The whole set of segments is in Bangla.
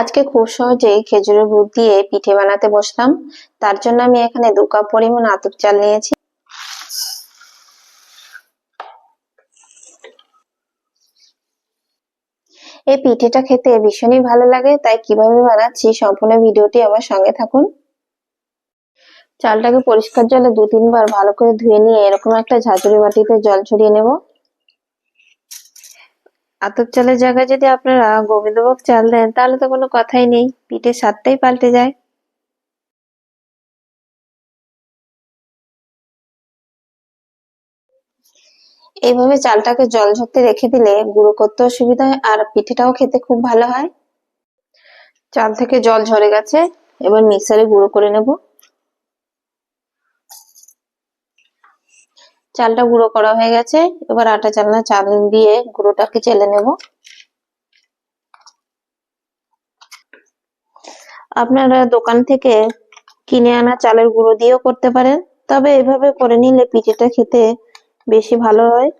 আজকে খুব সহজেই খেজুরের গুড় দিয়ে পিঠে বানাতে বসলাম। তার জন্য আমি এখানে দু কাপ পরিমাণ আতপ চাল নিয়েছি। এই পিঠেটা খেতে ভীষণই ভালো লাগে, তাই কীভাবে বানাচ্ছি সম্পূর্ণ ভিডিওটি আমার সঙ্গে থাকুন। চালটাকে পরিষ্কার জলে দু তিনবার ভালো করে ধুয়ে নিয়ে এরকম একটা ঝাঁঝরি বাটিতে জল ছড়িয়ে নেব। আতপ চালের জায়গায় যদি আপনারা গোবিন্দভোগ চাল দেন, তাহলে তো কোনো কথাই নেই। পিঠের স্বাদটাই পাল্টে যায়। এইভাবে চালটাকে জল ঝরতে রেখে দিলে গুঁড়ো করতেও সুবিধা হয়, আর পিঠেটাও খেতে খুব ভালো হয়। চাল থেকে জল ঝরে গেছে, এবার মিক্সারে গুঁড়ো করে নেব। চালটা গুঁড়ো করা হয়ে গেছে। এবার আটা চালনা চাল দিয়ে গুঁড়োটাকে চেলে নেব। আপনারা দোকান থেকে কিনে আনা চালের গুঁড়ো দিয়েও করতে পারেন। তবে এভাবে করে নিলে পিঠেটা খেতে বেশি ভালো হয়।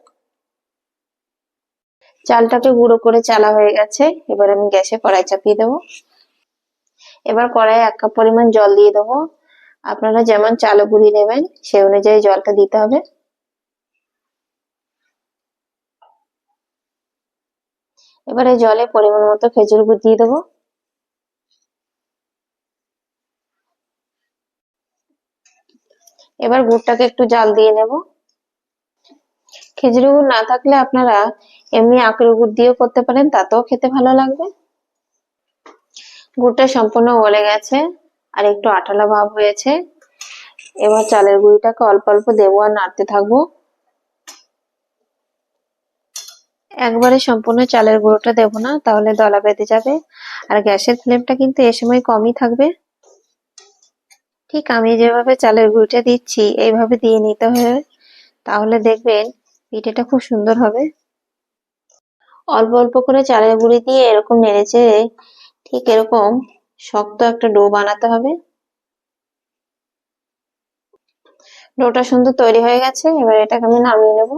চালটাকে গুঁড়ো করে চালা হয়ে গেছে। এবার আমি গ্যাসে কড়াই চাপিয়ে দেবো। এবার কড়াই এক কাপ পরিমাণ জল দিয়ে দেবো। আপনারা যেমন চাল গুঁড়ি নেবেন, সেই অনুযায়ী জলটা দিতে হবে। এবারে জলে পরিমাণ মতো খেজুর গুড় দিয়ে দেবো। এবার গুড়টাকে একটু জাল দিয়ে নেব। খেজুরি গুড় না থাকলে আপনারা এমনি আখের গুড় দিয়েও করতে পারেন, তাতেও খেতে ভালো লাগবে। গুড়টা সম্পূর্ণ গলে গেছে আর একটু আঠালা ভাব হয়েছে। এবার চালের গুঁড়িটাকে অল্প অল্প দেবো আর নাড়তে থাকব। একবারে সম্পূর্ণ চালের গুঁড়োটা দেবো না, তাহলে দলা বেঁধে যাবে। আর গ্যাসের ফ্লেমটা কিন্তু এ সময় কমই থাকবে। ঠিক আমি যেভাবে চালের গুঁড়িটা দিচ্ছি, এইভাবে দিয়ে নিতে হবে। তাহলে দেখবেন পিঠেটা খুব সুন্দর হবে। অল্প অল্প করে চালের গুঁড়ি দিয়ে এরকম নেড়ে ঠিক এরকম শক্ত একটা ডো বানাতে হবে। ডোটা সুন্দর তৈরি হয়ে গেছে, এবার এটাকে আমি নামিয়ে নেব।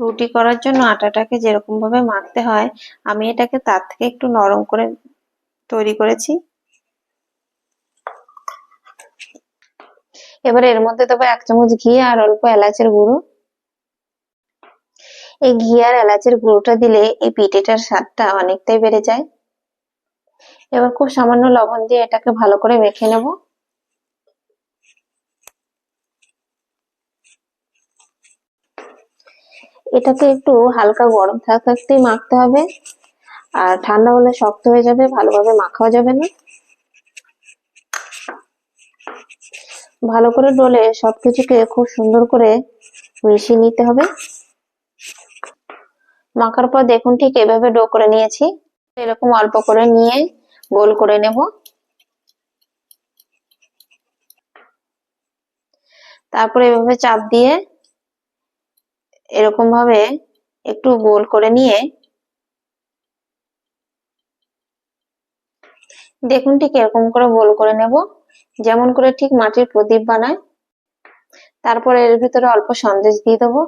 রুটি করার জন্য আটাটাকে যেরকম ভাবে মাখতে হয়, আমি এটাকে তার থেকে একটু নরম করে তৈরি করেছি। এবার এর মধ্যে দেবো এক চামচ ঘি আর অল্প এলাচের গুঁড়ো। এই ঘি আর এলাচের গুঁড়োটা দিলে এই পিঠেটার স্বাদটা অনেকটাই বেড়ে যায়। এবার খুব সামান্য লবণ দিয়ে এটাকে ভালো করে মেখে নেব। এটাকে একটু হালকা গরম থাকতে থাকতেই মাখতে হবে। আর ঠান্ডা হলে শক্ত হয়ে যাবে, ভালোভাবে মাখাও যাবে না। ভালো করে ডলে সবকিছুকে খুব সুন্দর করে মিশিয়ে নিতে হবে। মাখার পর দেখুন ঠিক এভাবে ডো করে নিয়েছি। এরকম অল্প করে নিয়ে গোল করে নেব। তারপরে এভাবে চাপ দিয়ে এরকম ভাবে একটু গোল করে নিয়ে দেখুন ঠিক এরকম করে গোল করে নেব। যেমন করে ঠিক মাটির প্রদীপ বানায়। তারপর এর ভিতরে অল্প সন্দেশ দিয়ে দেবো।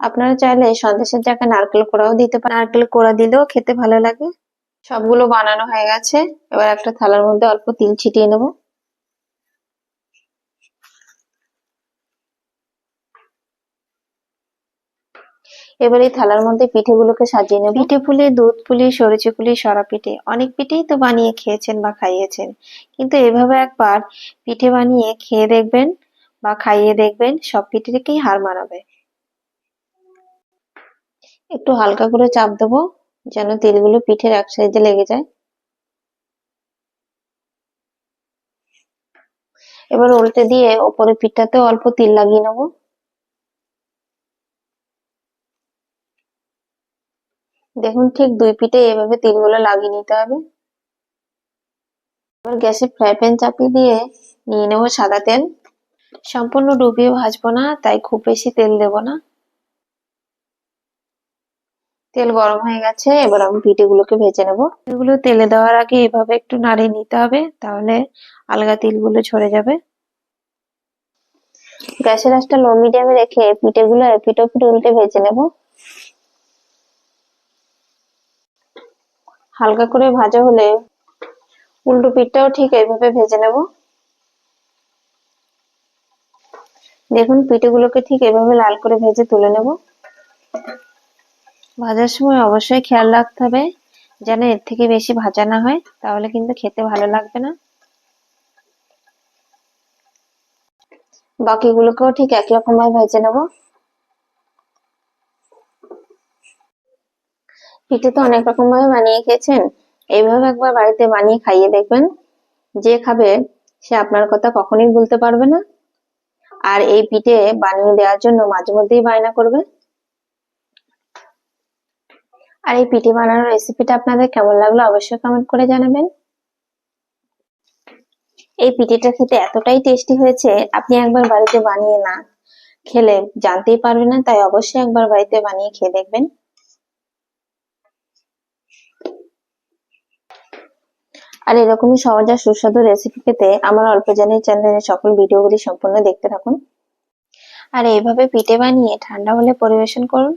আপনারা চাইলে সন্দেশের জায়গায় নারকেল কোড়াও দিতে পারেন। নারকেল কোড়া দিলেও খেতে ভালো লাগে। সবগুলো বানানো হয়ে গেছে। এবার একটা থালার মধ্যে অল্প তিল ছিটিয়ে নেব। এবার এই থালার মধ্যে পিঠেগুলোকে সাজিয়ে নেব। পিঠে পুলি, দুধ পুলি সরিচি পুলি, সরা পিঠে। অনেক পিঠেই তো বানিয়ে খেয়েছেন বা খাইয়েছেন। কিন্তু এভাবে একবার পিঠে বানিয়ে খেয়ে দেখবেন বা খাইয়ে দেখবেন, সব পিঠে থেকেই হার মানাবে। একটু হালকা করে চাপ দেবো, যেন তেলগুলো পিঠের এক সাইডে লেগে যায়। এবার উল্টে দিয়ে ওপরে পিঠটাতে অল্প তিল লাগিয়ে নেব। দেখুন, ঠিক দুই পিঠে এভাবে তিলগুলো লাগিয়ে নিতে হবে। এবার গ্যাসে ফ্রাই প্যান চাপিয়ে দিয়ে নিয়ে নেব সাদা তেল। সম্পূর্ণ ডুবিয়ে ভাজবো না, তাই খুব বেশি তেল দেব না। তেল গরম হয়ে গেছে, এবার আমি পিঠেগুলোকে ভেজে নেব। এগুলো তেলে দেওয়ার আগে এভাবে একটু নাড়িয়ে নিতে হবে, তাহলে আলগা তিলগুলো ঝরে যাবে। গ্যাসের আঁচটা লো মিডিয়ামে রেখে পিঠেগুলো পিঠো পিঠে উল্টে ভেজে নেব। হালকা করে ভাজা হলে উল্টো পিঠটাও ঠিক এইভাবে ভেজে নেব। দেখুন, পিঠেগুলোকে ঠিক এভাবে লাল করে ভেজে তুলে নেব। ভাজার সময় অবশ্যই খেয়াল রাখতে হবে যেন এর থেকে বেশি ভাজা না হয়, তাহলে কিন্তু খেতে ভালো লাগবে না। বাকিগুলোকেও ঠিক একই রকম ভাবে ভেজে নেব। পিঠে তো অনেক রকম ভাবে বানিয়ে খেয়েছেন। এইভাবে একবার বাড়িতে বানিয়ে খাইয়ে দেখবেন। যে খাবে, সে আপনার কথা কখনোই ভুলতে পারবে না। আর এই পিঠে বানিয়ে দেওয়ার জন্য মাঝে মধ্যেই বায়না করবে। আর এই পিঠে বানানোর রেসিপিটা আপনাদের কেমন লাগল অবশ্যই কমেন্ট করে জানাবেন। এই পিঠেটা খেতে এতটাই টেস্টি হয়েছে, আপনি একবার বাড়িতে বানিয়ে না খেলে জানতেই পারবেন না, তাই অবশ্যই একবার বাড়িতে বানিয়ে খেয়ে দেখবেন। আর এরকমই সহজ আর সুস্বাদু রেসিপি পেতে আমার অল্প জানি চ্যানেলের সকল ভিডিওগুলি সম্পূর্ণ দেখতে থাকুন। আর এইভাবে পিঠে বানিয়ে ঠান্ডা হলে পরিবেশন করুন।